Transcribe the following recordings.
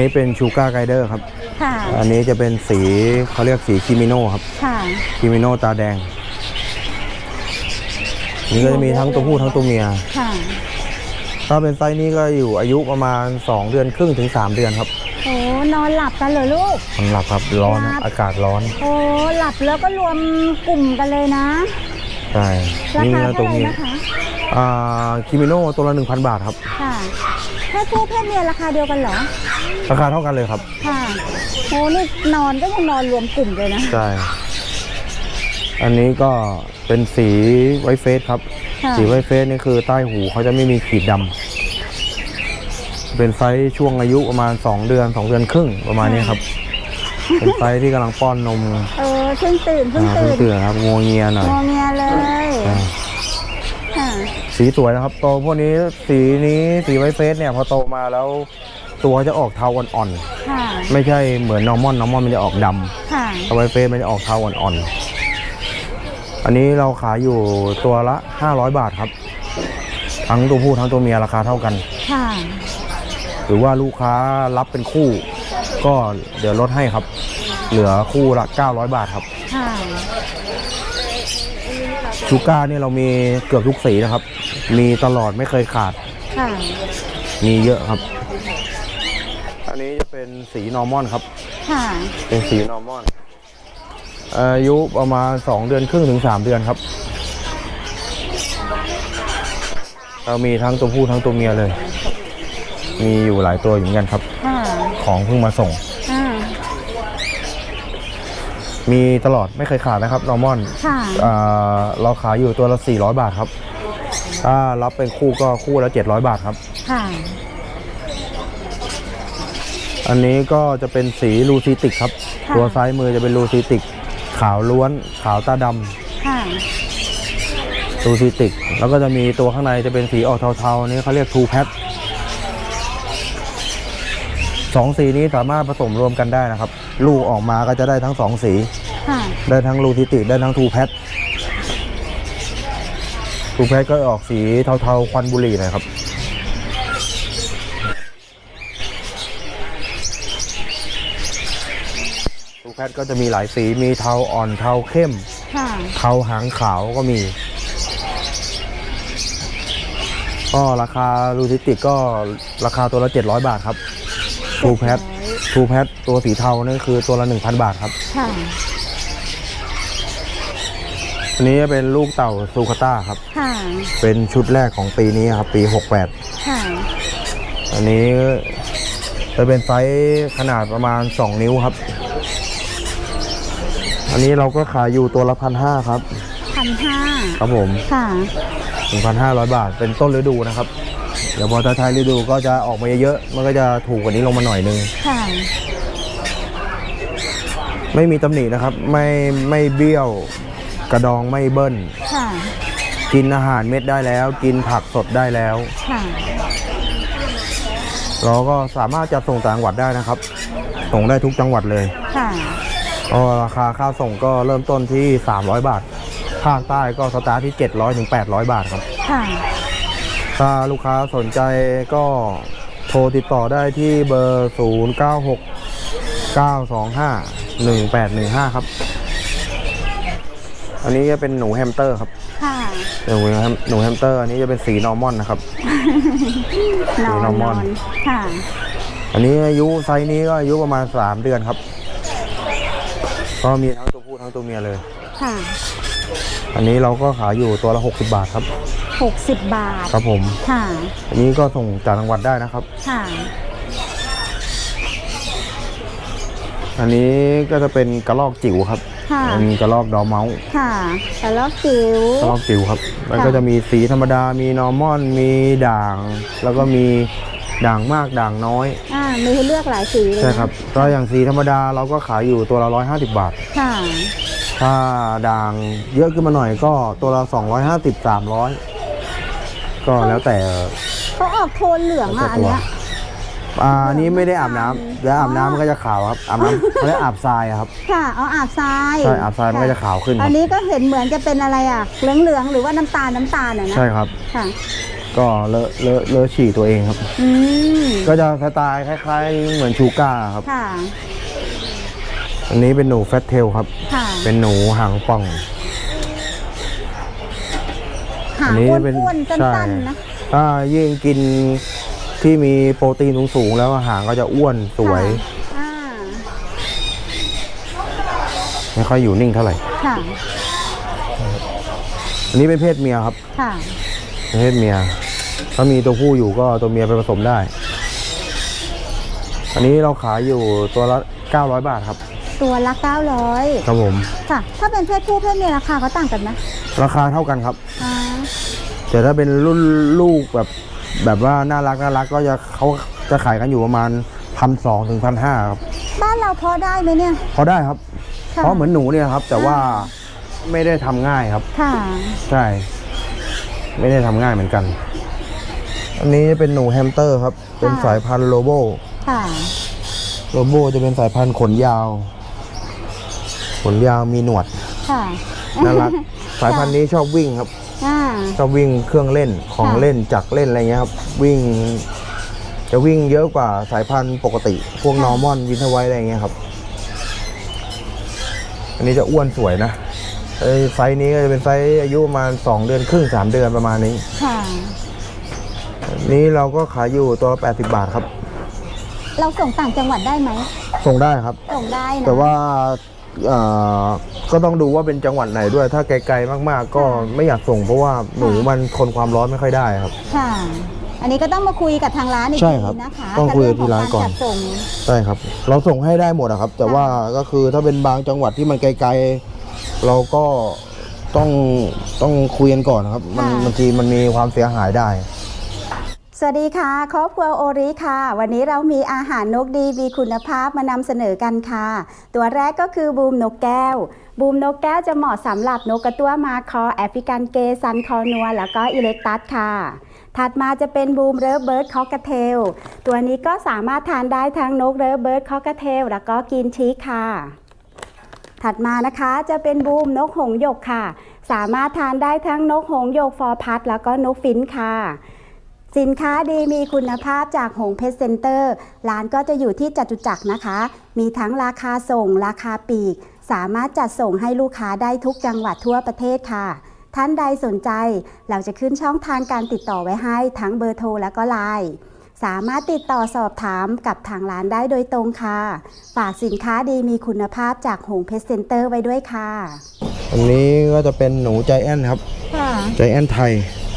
นี้เป็นชูการ์ไกเดอร์ครับ ค่ะ อันนี้จะเป็นสีเขาเรียกสีคิมิโนครับค่ะ คิมิโนตาแดง นี่ก็จะมีทั้งตัวผู้ทั้งตัวเมีย ค่ะ ถ้าเป็นไซส์นี้ก็อยู่อายุประมาณ 2 เดือนครึ่งถึง 3 เดือนครับโอ้นอนหลับกันเหรอลูก สำหรับครับร้อนครับ อากาศร้อนโอ้หลับแล้วก็รวมกลุ่มกันเลยนะ ใช่รานี่มีคาทั้งตัเท่าวไหร่เมียนะคะ อ่าคิมิโนตัวละ1,000 บาทครับ ค่ะ เพศผู้เพศเมียราคาเดียวกันเหรอ ราคาเท่ากันเลยครับ ค่ะโอ้นี่นอนก็ยังนอนรวมกลุ่มเลยนะ ใช่ อันนี้ก็เป็นสีไวท์เฟสครับ ค่ะ สีไวท์เฟสนี่คือใต้หูเขาจะไม่มีขีดดำเป็นไซส์ช่วงอายุประมาณ 2 เดือน 2 เดือนครึ่งประมาณนี้ครับ เป็นไซส์ที่กำลังป้อนนมเออเพิ่งตื่นเพิ่งอ่าเพิ่งตื่นตื่นครับงวงเงียหน่อยงอเงียเลยอ่าค่ะ สีสวยนะครับโตพวกนี้สีนี้สีไวท์เฟสเนี่ยพอโตมาแล้วตัวจะออกเทาอ่อนค่ะๆไม่ใช่เหมือนนอร์มอนนอร์มอนมันจะออกดค่ะำแต่ไวท์เฟสมันจะออกเทาอ่อนๆอันนี้เราขายอยู่ตัวละ 500 บาทครับ ทั้งตัวผู้ทั้งตัวเมียราคาเท่ากัน ค่ะหรือว่าลูกค้ารับเป็นคู่ ก็เดี๋ยวลดให้ครับ เหลือคู่ละ 900 บาทครับ ค่ะชูก้าเนี่ยเรามีเกือบทุกสีนะครับ มีตลอดไม่เคยขาด ค่ะ มีเยอะครับ อันนี้จะเป็นสีนอร์มอนครับ ค่ะ เป็นสีนอร์มอน อายุประมาณ2เดือนครึ่งถึง3เดือนครับ เรามีทั้งตัวผู้ทั้งตัวเมียเลย มีอยู่หลายตัวอยู่เหมือนกันครับ ค่ะของเพิ่งมาส่ง อ่ามีตลอดไม่เคยขาดนะครับนอร์มอน ค่ะ อ่าเราขายอยู่ตัวละ400 บาทครับ ถ้ารับเป็นคู่ก็คู่ละ700 บาทครับ ค่ะ อันนี้ก็จะเป็นสีลูซิติกครับ ค่ะ ตัวซ้ายมือจะเป็นลูซิติก ขาวล้วน ขาวตาดค่ะำลูซิติก แล้วก็จะมีตัวข้างในจะเป็นสีออกเทาๆอันนี้เขาเรียกทูแพทสองสีนี้สามารถผสมรวมกันได้นะครับ ลูกออกมาก็จะได้ทั้งสองสี ค่ะ ได้ทั้งลูซิติกได้ทั้งทูแพท ทูแพทก็ออกสีเทาๆควันบุหรี่หนะครับทูแพทก็จะมีหลายสีมีเทาอ่อนเทาเข้มค่ะเทาหางขาวก็มี ก็ราคาลูซิติกก็ราคาตัวละ 700 บาทครับทูแพททูแพทตัวสีเทานี่คือตัวละ 1,000 บาทครับค่ะ อันนี้เป็นลูกเต่าซูคาต้าครับ ค่ะ เป็นชุดแรกของปีนี้ครับปี ค่ะ 68 อันนี้จะเป็นไซส์ขนาดประมาณ 2 นิ้วครับ อันนี้เราก็ขายอยู่ตัวละพันห้าครับ พันห้า ครับผม ค่ะ 1,500 บาท เป็นต้นฤดูนะครับ เดี๋ยวพอท้ายๆฤดูก็จะออกมาเยอะๆมันก็จะถูกกว่านี้ลงมาหน่อยนึง ค่ะ ไม่มีตำหนินะครับ ไม่ไม่เบี้ยว กระดองไม่เบิ้ลค่ะ กินอาหารเม็ดได้แล้ว กินผักสดได้แล้ว ค่ะ เราก็สามารถจัดส่งต่างจังหวัดได้นะครับ ส่งได้ทุกจังหวัดเลยค่ะ ก็ราคาค่าส่งก็เริ่มต้นที่ 300 บาท ภาคใต้ก็สตาร์ทที่ 700ถึง800 บาทครับ ค่ะ ถ้าลูกค้าสนใจก็โทรติดต่อได้ที่เบอร์ 096 925 1815 ครับ อันนี้จะเป็นหนูแฮมสเตอร์ครับค่ะหนูแฮมหนูแฮมสเตอร์อันนี้จะเป็นสีนอร์มอนนะครับนอนนอนนอนค่ะอันนี้อายุไซส์นี้ก็อายุประมาณ3เดือนครับ ก็มีทั้งตัวผู้ทั้งตัวเมียเลยค่ะ อันนี้เราก็ขายอยู่ตัวละ60บาทครับหกสิบบาทครับผมค่ะ อันนี้ก็ส่งจากจังหวัดได้นะครับค่ะอันนี้ก็จะเป็นกระรอกจิ๋วครับ ค่ะเป็นกระรอกดอร์เมาส์ค่ะแต่แล้วจิ๋วกระรอกจิ๋วครับ มันค่ะก็จะมีสีธรรมดา มีนอร์มอน มีด่าง แล้วก็มีด่างมากด่างน้อย อ่า มีให้เลือกหลายสีเลยใช่นะครับก็อย่างสีธรรมดาเราก็ขายอยู่ตัวละ150บาท ค่ะ ถ้าด่างเยอะขึ้นมาหน่อยก็ตัวละ250 300ก็แล้วแต่เขาออกโทนเหลืองอะอันตัวเนี้ย อ่าอันนี้ไม่ได้อาบน้ำแล้วอาบน้ำมันก็จะขาวครับอาบน้ำเขาเรียกอาบทรายอะครับ ค่ะเอาอาบทรายใช่อาบทรายมันก็จะขาวขึ้นคอัรันบนี้ก็เห็นเหมือนจะเป็นอะไรอะ เหลืองๆหรือว่าน้ำตาลน้ำตาลอะนะใช่ครับ ค่ะกก็เลอะเลอะเลอะฉี่ตัวเองครับ อืมก็จะสไตล์คล้าย ๆ เหมือนชูก้าครับ ค่ะ อันนี้เป็นหนูแฟตเทลครับ ค่ะเป็นหนูหางป่อง หางอันนี้อ้เป็นวนๆใช่สั้นๆนะ ถ้ายิ่งกิน ที่มีโปรตีนสูงๆแล้วหางก็จะอ้วนสวยค่ะไม่ค่อยอยู่นิ่งเท่าไหร่ ค่ะอันนี้เป็นเพศเมียครับค่ะเป็นเพศเมีย ถ้ามีตัวผู้อยู่ก็ตัวเมียไปผสมได้ อันนี้เราขายอยู่ตัวละ 900 บาทครับ ตัวละเก้าร้อยครับผม ค่ะ ถ้าเป็นเพศผู้เพศเมียราคาก็ต่างกันไหมราคาเท่ากันครับ อ่าแต่ถ้าเป็นรุ่นลูกแบบ แบบว่าน่ารักน่ารักก็จะเขาจะขายกันอยู่ประมาณพันสองถึงพันห้าครับบ้านเราพอได้ไหมเนี่ย พอได้ครับค่ะ เพราะเหมือนหนูเนี่ยครับ แต่ว่าไม่ได้ทำง่ายครับ ค่ะ ใช่ ไม่ได้ทำง่ายเหมือนกัน อันนี้เป็นหนูแฮมสเตอร์ครับ เป็นสายพันธุ์โลโบค่ะ โลโบจะเป็นสายพันธุ์ขนยาว ขนยาวมีหนวดค่ะ น่ารัก สายพันธุ์นี้ชอบวิ่งครับ อ่า ชอบวิ่งเครื่องเล่นของค่ะ เล่นจักรเล่นอะไรเงี้ยครับ วิ่ง จะวิ่งเยอะกว่าสายพันธุ์ปกติ พวกนอร์มอนวินเทอร์ไวท์อะไรเงี้ยครับ อันนี้จะอ้วนสวยนะไอ้ไซส์นี้ก็จะเป็นไซส์อายุประมาณ2เดือนครึ่ง3เดือนประมาณนี้ ค่ะ นี้เราก็ขายอยู่ตัวละ80 บาทครับ เราส่งต่างจังหวัดได้ไหมส่งได้ครับ ส่งได้นะแต่ว่าเอ่อ ก็ต้องดูว่าเป็นจังหวัดไหนด้วย ถ้าไกลๆมากๆ ก็ไม่อยากส่งเพราะว่าหนูมันทนความร้อนไม่ค่อยได้ครับ ค่ะ อันนี้ก็ต้องมาคุยกับทางร้านอีกใช่ทีครับนะคะต้องคุยกับที่ร้านก่อนถ้เงขงจัดส่ง ใช่ครับ เราส่งให้ได้หมดอะครับ แต่ว่าก็คือถ้าเป็นบางจังหวัดที่มันไกลๆ เราก็ต้องต้องคุยกันก่อนนะครับ มันค่ะ บางทีมันมีความเสียหายได้ สวัสดีค่ะครอบครัวโอริค่ะ วันนี้เรามีอาหารนกดีมีคุณภาพมานำเสนอกันค่ะ ตัวแรกก็คือบูมนกแก้ว บูมนกแก้วจะเหมาะสำหรับนกกระตั้วมาคอแอฟริกันเกซันคอนัว แล้วก็อิเล็กตัสค่ะ ถัดมาจะเป็นบูมเรฟเบิร์ดคอกเทล ตัวนี้ก็สามารถทานได้ทั้งนกเรฟเบิร์ดคอกเทล แล้วก็กินชีสค่ะถัดมานะคะจะเป็นบูมนกหงหยกค่ะ สามารถทานได้ทั้งนกหงหยกฟอร์พัดแล้วก็นกฟินช์ค่ะ สินค้าดีมีคุณภาพจากหงเพชรเซ็นเตอร์ ร้านก็จะอยู่ที่จตุจักรนะคะ มีทั้งราคาส่ง ราคาปลีก สามารถจัดส่งให้ลูกค้าได้ทุกจังหวัดทั่วประเทศค่ะ ท่านใดสนใจ เราจะขึ้นช่องทางการติดต่อไว้ให้ทั้งเบอร์โทรและก็ไลน์สามารถติดต่อสอบถามกับทางร้านได้โดยตรงค่ะ ฝากสินค้าดีมีคุณภาพจากหงเพชรเซ็นเตอร์ไว้ด้วยค่ะ อันนี้ก็จะเป็นหนูใจแอนครับค่ะใจแอนไทย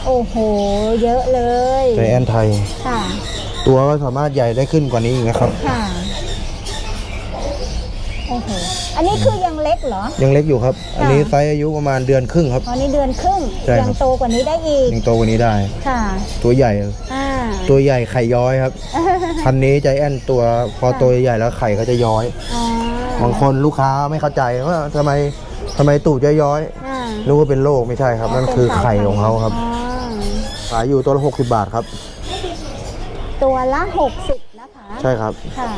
โอ้โห เยอะเลยใจแอนไทย ค่ะ ตัวก็สามารถใหญ่ได้ขึ้นกว่านี้อีกนะครับ ค่ะ โอ้โห อันนี้คือยังเล็กเหรอ ยังเล็กอยู่ครับ อันนี้ไซส์อายุประมาณเดือนครึ่งครับ ตอนนี้เดือนครึ่ง ใช่ครับ ยังโตกว่านี้ได้อีก ยังโตกว่านี้ได้ ค่ะ ตัวใหญ่ อ่า ตัวใหญ่ไข่ย้อยครับ พันนี้ใจแอนตัวพอตัวใหญ่แล้วไข่ก็จะย้อย อ๋อบางคนลูกค้าไม่เข้าใจว่าทำไมทำไมตูดจะย้อยอ่านึกว่าเป็นโรคไม่ใช่ครับ นั่นคือไข่ของเขาครับ อ๋อ ขายอยู่ตัวละ60 บาทครับ ตัวละหกสิบนะคะ ใช่ครับ ค่ะ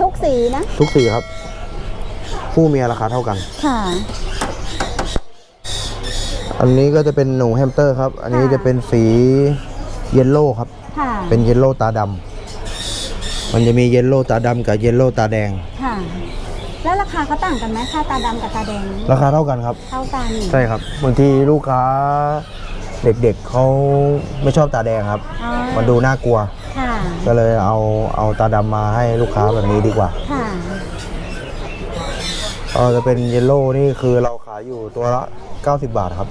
ทุกสีนะ ทุกสีครับผู้เมียราคาเท่ากัน ค่ะ อันนี้ก็จะเป็นหนูแฮมสเตอร์ครับ อันนี้ค่ะ จะเป็นสีเยลโล่ครับ ค่ะ เป็นเยลโล่ตาดำมันจะมีเยลโล่ตาดำกับเยลโล่ตาแดง ค่ะ แล้วราคาเขาต่างกันไหมค่าตาดำกับตาแดงราคาเท่ากันครับ เท่ากัน ใช่ครับบางทีลูกค้า เด็กๆเขาไม่ชอบตาแดงครับ อ๋อมันดูน่ากลัว ค่ะ ก็เลยเอาเอาตาดำมาให้ลูกค้าแบบนี้ดีกว่าค่ะ เออจะเป็นเยลโล่นี่คือเราขายอยู่ตัวละ 90 บาทครับ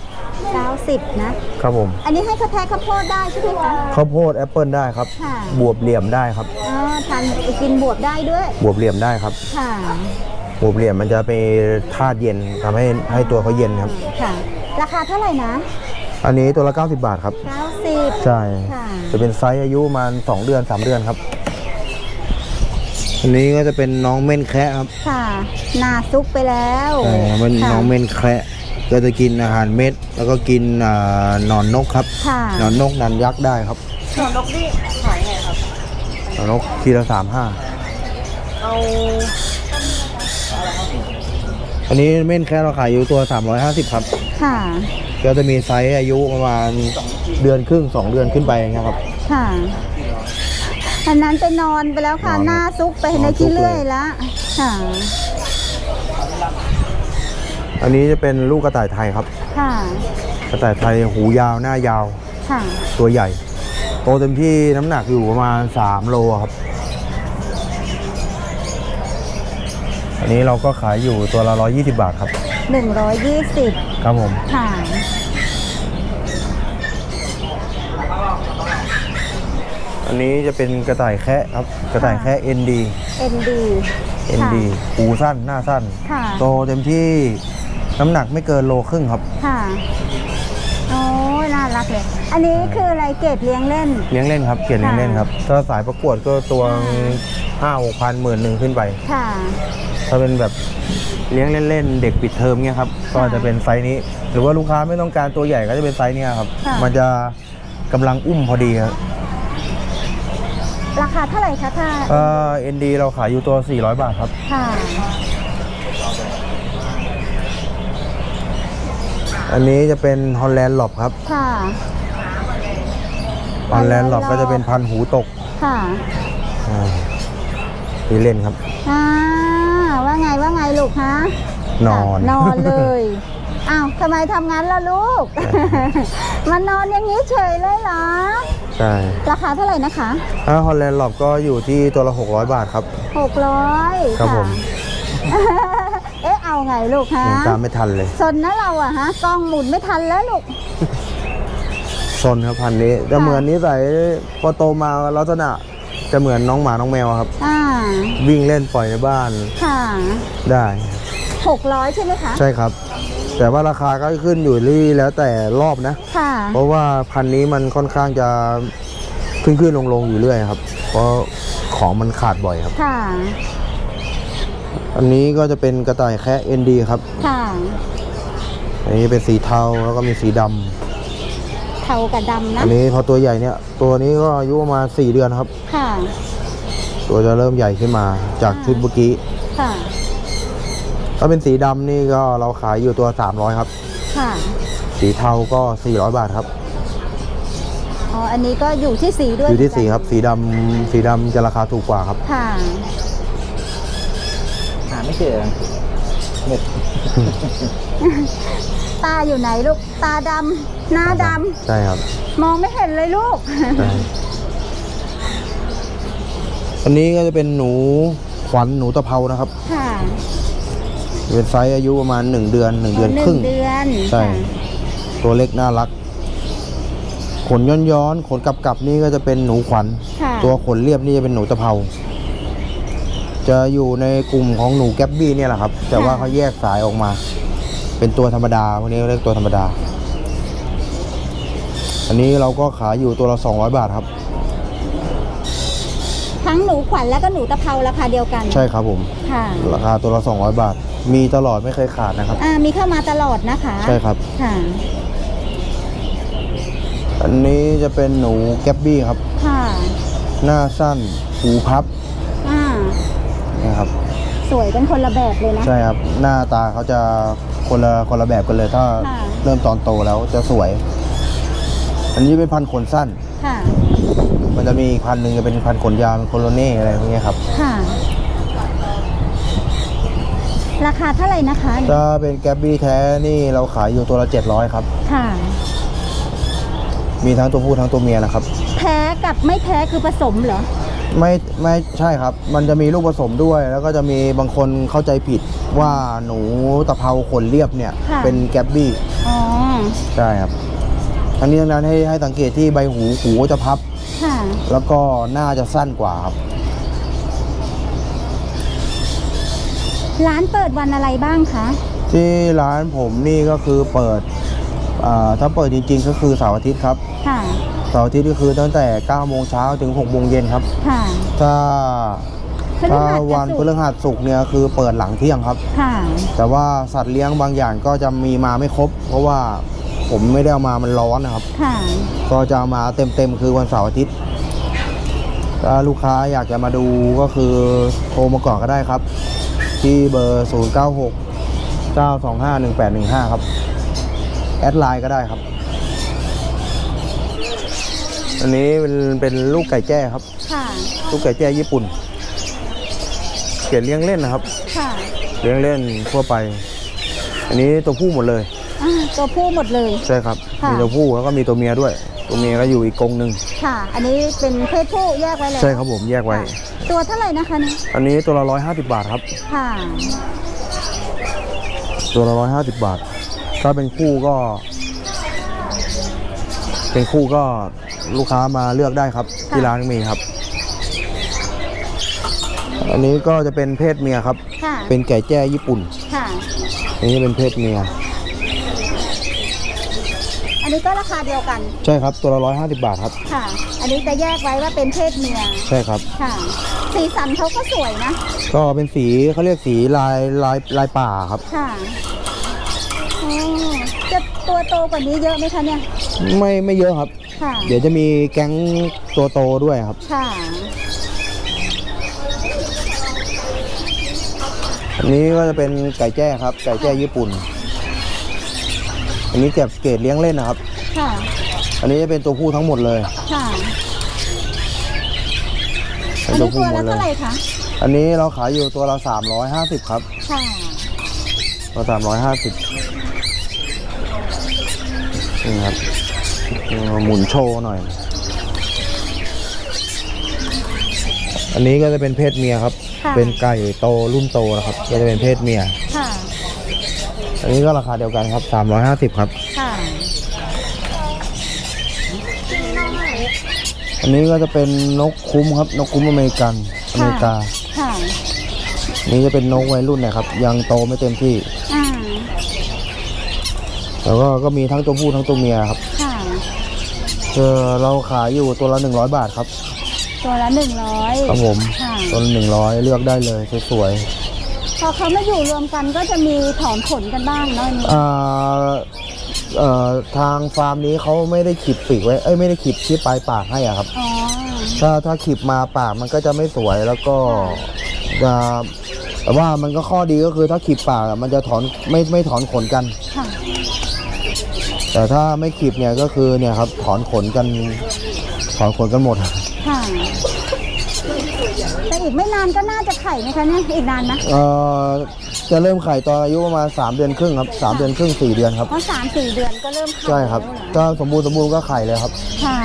เก้าสิบนะ ครับผมอันนี้ให้เขาแทะข้าวโพดได้ใช่ไหมคะ ข้าวโพดแอปเปิลได้ครับ ค่ะ บวบเหลี่ยมได้ครับ อ๋อทานกินบวบได้ด้วย บวบเหลี่ยมได้ครับ ค่ะ บวบเหลี่ยมมันจะเป็นธาตุเย็นทำให้ให้ตัวเขาเย็นครับ ค่ะ ราคาเท่าไหร่นะ อันนี้ตัวละ 90 บาทครับ 90 ใช่ ค่ะจะเป็นไซส์อายุประมาณ2เดือน 3 เดือนครับ อันนี้ก็จะเป็นน้องเม่นแคระครับค่ะนาซุกไปแล้วเออมันค่ะ น้องเม่นแคระก็จะกินอาหารเม็ด แล้วก็กินอ่าหนอนนกครับค่ะ หนอนนกนันยักษ์ได้ครับหนอนนกนี่ขายไงครับ หนอนนกทีละสามห้าเอาอันนี้เม่นแคระเราขายอยู่ตัว 350 ครับ ค่ะ ก็จะมีไซส์อายุประมาณเดือนครึ่งสองเดือนขึ้นไปอย่างเงี้ยครับ ค่ะอันนั้นไปนอนไปแล้วค่ะ นอนหน้าซุกไปนอนในซุขี้กเลยเลื่อยแล้วค่ะ อันนี้จะเป็นลูกกระต่ายไทยครับ ค่ะ กระต่ายไทยหูยาวหน้ายาวค่ะ ตัวใหญ่ โตเต็มที่น้ำหนักอยู่ประมาณ 3 โลครับ อันนี้เราก็ขายอยู่ตัวละ 120 บาทครับ หนึ่งร้อยยี่สิบครับผมค่ะอันนี้จะเป็นกระต่ายแคะครับ กระต่ายแคะ ND ND ND หูสั้นหน้าสั้นค่ะโตเต็มที่น้ำหนักไม่เกินโลครึ่งครับ ค่ะ โอ้ยน่ารักเลย อันนี้คืออะไรเกตเลี้ยงเล่น เลี้ยงเล่นครับ เกียรติเลี้ยงเล่นครับ ถ้าสายประกวดก็ตัวห้าหกพันหมื่นหนึ่งขึ้นไป ค่ะ ถ้าเป็นแบบเลี้ยงเล่นๆ เด็กปิดเทอมเนี่ยครับ ก็จะเป็นไซส์นี้ หรือว่าลูกค้าไม่ต้องการตัวใหญ่ก็จะเป็นไซส์เนี้ยครับ ค่ะ มันจะกำลังอุ้มพอดีครับราคาเท่าไหร่คะถ้าเอ่อ็นดีเราขายอยู่ตัว 400 บาทครับ ค่ะอันนี้จะเป็นฮอลแลนด์หลบครับ ค่ะ ฮอลแลนด์หลบก็จะเป็นพันธุ์หูตกค่ะอ่านี่เล่นครับ อ่า ว่าไงว่าไงลูกฮะนอนค่ะนอนเลยอ้าวทำไมทำงั้นล่ะลูก มันนอนอย่างนี้เฉยเลยเหรอ ใช่ ราคาเท่าไหร่นะคะถ้าฮอลแลนด์หลบก็อยู่ที่ตัวละ 600 บาทครับหกร้อยครับผมเอ๊ะเอาไงลูกฮะยังตามไม่ทันเลยสนนะเราอะฮะกล้องหมุนไม่ทันแล้วลูกซนครับพันธุ์นี้จะเหมือนนิสัยพอโตมาลักษณะ จะเหมือนน้องหมาน้องแมวครับ อ่า วิ่งเล่นปล่อยในบ้านค่ะได้หกร้อยใช่ไหมคะ ใช่ครับ แต่ว่าราคาก็ขึ้นอยู่ที่แล้วแต่รอบนะ ค่ะ เพราะว่าพันธุ์นี้มันค่อนข้างจะขึ้นขึ้นลงลงอยู่เรื่อยครับ เพราะของมันขาดบ่อยครับ ค่ะ อันนี้ก็จะเป็นกระต่ายแคะเอ็นดีครับ ค่ะ อันนี้เป็นสีเทาแล้วก็มีสีดำ เทากับดำนะอันนี้พอตัวใหญ่เนี่ย ตัวนี้ก็อายุประมาณ4เดือนครับ ค่ะ ตัวจะเริ่มใหญ่ขึ้นมาจากชุดเมื่อกี้ ค่ะ ถ้าเป็นสีดำนี่ก็เราขายอยู่ตัว300ครับ ค่ะ สีเทาก็400บาทครับ อ๋อ อันนี้ก็อยู่ที่สีด้วย อยู่ที่สีเหมืนคกันรับ สีดำสีดำจะราคาถูกกว่าครับ ค่ะหาไม่เจอเน็ตตาอยู่ไหนลูก ตาดำหน้าดใช่ครับำมองไม่เห็นเลยลูก ใช่อันนี้ก็จะเป็นหนูขวัญหนูตะเภานะครับ ค่ะเป็นไซส์อายุประมาณ 1 เดือน 1 เดือนหนึ่ครึ่งง เดือนใช่ ค่ะตัวเล็กน่ารัก ขนย้อนย้อนๆขนกลับกลับๆนี่ก็จะเป็นหนูขวัญ ค่ะตัวขนเรียบนี่จะเป็นหนูตะเภา จะอยู่ในกลุ่มของหนูแก๊บบี้เนี่ยแหละครับ แต่ว่าเขาแยกสายออกมา เป็นตัวธรรมดาพวกนี้เรียกตัวธรรมดา อันนี้เราก็ขายอยู่ตัวละ 200 บาทครับ ทั้งหนูขวัญและก็หนูตะเภาราคาเดียวกันใช่ครับผม ค่ะราคาตัวละ 200 บาท มีตลอดไม่เคยขาดนะครับ อ่ามีเข้ามาตลอดนะคะใช่ครับ ค่ะ อันนี้จะเป็นหนูแก๊บบี้ครับ ค่ะ หน้าสั้นหูพับอ่า นะครับ สวยเป็นคนละแบบเลยนะ ใช่ครับ หน้าตาเขาจะคนละคนละแบบกันเลย ถ้าค่ะ เริ่มตอนโตแล้วจะสวย อันนี้เป็นพันธุ์ขนสั้น ค่ะ มันจะมีอีกพันธุ์หนึ่งจะเป็นพันธุ์ขนยาวเป็นโคโลเน่อะไรพวกนี้ครับ ค่ะ ราคาเท่าไหร่นะคะ ถ้าเป็นแกบบี้แท้นี่เราขายอยู่ตัวละ700ครับ ค่ะ มีทั้งตัวผู้ทั้งตัวเมียนะครับ แพ้กับไม่แพ้คือผสมเหรอ ไม่ไม่ใช่ครับ มันจะมีลูกผสมด้วย แล้วก็จะมีบางคนเข้าใจผิดว่าหนูตะเภาขนเรียบเนี่ย ค่ะ เป็นแกบบี้ อ๋อ ใช่ครับ ทั้งนี้ทั้งนั้นให้ให้สังเกตที่ใบหูหูจะพับ ค่ะแล้วก็หน้าจะสั้นกว่าครับ ร้านเปิดวันอะไรบ้างคะที่ร้านผมนี่ก็คือเปิดอ่าถ้าเปิดจริงๆ ก็คือเสาร์อาทิตย์ครับ ค่ะ เสาร์อาทิตย์ก็คือตั้งแต่9โมงเช้าถึง6โมงเย็นครับ ค่ะถ้าพฤถ้าหัสกับวันศุพกร์ฤหัสศุกร์เนี่ยคือเปิดหลังเที่ยงครับ ค่ะ แต่ว่าสัตว์เลี้ยงบางอย่างก็จะมีมาไม่ครบ เพราะว่า ผมไม่ได้เอามามันร้อนนะครับค่ะก็จะเอามาเต็มๆคือวันเสาร์อาทิตย์ถ้าลูกค้าอยากจะมาดูก็คือโทรมาก่อนก็ได้ครับ ที่เบอร์ 096 925 1815 ครับ แอดไลน์ก็ได้ครับ อันนี้เป็นเป็นลูกไก่แจ้ครับ ค่ะลูกไก่แจ้ญี่ปุ่น เกรดเลี้ยงเล่นนะครับ ค่ะเลี้ยงเล่นทั่วไป อันนี้ตัวผู้หมดเลยอ่า ตัวผู้หมดเลย ใช่ครับ ค่ะ มีตัวผู้แล้วก็มีตัวเมียด้วย ตัวเมียก็อยู่อีกกรงหนึ่งค่ะ อันนี้เป็นเพศผู้แยกไว้เลยใช่ครับผมแยกไว้ ตัวเท่าไหร่นะคะเนี่ยอันนี้ตัวละร้อยห้าสิบบาทครับ ค่ะตัวละร้อยห้าสิบบาท ถ้าเป็นคู่ก็ เป็นคู่ก็ลูกค้ามาเลือกได้ครับ ที่ร้านมีครับ อันนี้ก็จะเป็นเพศเมียครับ ค่ะเป็นไก่แจ้ญี่ปุ่น ค่ะ อันนี้เป็นเพศเมียอั นนี้ก็ราคาเดียวกัน ใช่ครับ ตัวละร้อยห้าสิบบาทครับ ค่ะ อันนี้จะแยกไว้ว่าเป็นเพศเมีย ใช่ครับ ค่ะ สีสันเขาก็สวยนะ ก็เป็นสีเขาเรียกสีลายลายลายป่าครับ ค่ะอ๋อจะตัวโตกว่านี้เยอะไหมคะเนี่ย ไม่ไม่เยอะครับ ค่ะ เดี๋ยวจะมีแก๊งตัวโตด้วยครับ ค่ะ อันนี้ก็จะเป็นไก่แจ้ครับ ไก่แจ้ญี่ปุ่น อันนี้เก็บเกรดเลี้ยงเล่นนะครับ ค่ะ อันนี้จะเป็นตัวผู้ทั้งหมดเลยค่ะเป็อันนตัวนี้ผู้ตัวหมละดเลเท่ายไหร่คะ อันนี้เราขายอยู่ตัวละ350 ครับ ค่ะ ตัว350นี่ครับเอาหมุนโชว์หน่อย อันนี้ก็จะเป็นเพศเมียครับ ค่ะ เป็นไก่โตรุ่นโตนะครับ ก็จะเป็นเพศเมีย ค่ะ อันนี้ก็ราคาเดียวกันครับ 350 ครับ ค่ะอันนี้ก็จะเป็นนกคุ้มครับ นกคุ้มอเมริกันอเมริกา ค่ะ นี่จะเป็นนกวัยรุ่นนะครับ ยังโตไม่เต็มที่ อ่า แล้วก็ก็มีทั้งตัวผู้ทั้งตัวเมียครับค่ะ เออเราขายอยู่ตัวละ 100 บาทครับ ตัวละหนึ่งร้อยครับผม ค่ะ ตัวละ100 เลือกได้เลยสวยพ อเขามาอยู่รวมกันก็จะมีถอนขนกันบ้างเนาะอันนี้ๆอ่าเอ่อทางฟาร์มนี้เขาไม่ได้ขีดปีกไว้ เอ้ยไม่ได้ขีดที่ปลายปากให้อะครับ อ๋อ ถ้าถ้าขีดมาปากมันก็จะไม่สวยแล้วก็จะแต่ว่ามันก็ข้อดีก็คือถ้าขีดปากอะมันจะถอนไม่ไม่ถอนขนกัน ค่ะ แต่ถ้าไม่ขีดเนี่ยก็คือเนี่ยครับถอนขนกัน ถอนขนกันหมด ค่ะแต่ อีกไม่นานก็น่าจะไข่ไหมคะเนี่ยอีกนานไหมเอ่อจะเริ่มไข่ตอนอายุประมาณ 3 เดือนครึ่งครับ3เดือนครึ่ง 4 เดือนครับ เพราะสามสี่เดือนก็เริ่มไข่ใช่ครับ แล้วเหอถ้าสมบูรณ์สมบูรณ์ก็ไข่เลยครับ ค่ะ